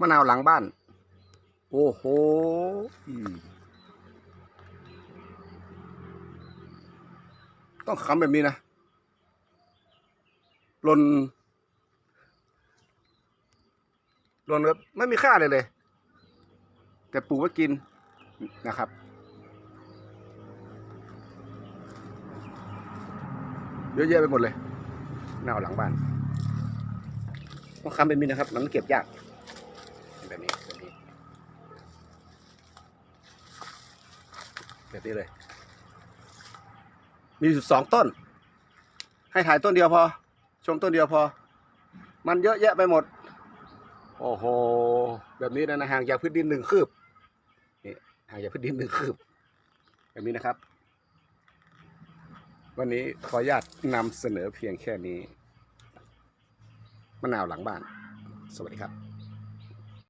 มะนาวหลังบ้าน โอ้โหต้องคำแบบนี้นะหล่นหล่นแบบไม่มีค่าเลยเลย แต่ปลูกไว้กินนะครับ เยอะแยะไปหมดเลยหน้าหลังบ้านต้องคำเป็นมินนะครับ มันเก็บยาก แบบนี้แบบนี้ แบบนี้เลย มีอยู่สองต้น ให้ถ่ายต้นเดียวพอ ชมต้นเดียวพอ มันเยอะแยะไปหมด โอ้โห แบบนี้นะนะห่างจากพื้นดินหนึ่งคืบ นี่ห่างจากพื้นดินหนึ่งคืบ แบบนี้นะครับ วันนี้ขออนุญาตนำเสนอเพียงแค่นี้มะนาวหลังบ้าน สวัสดีครับ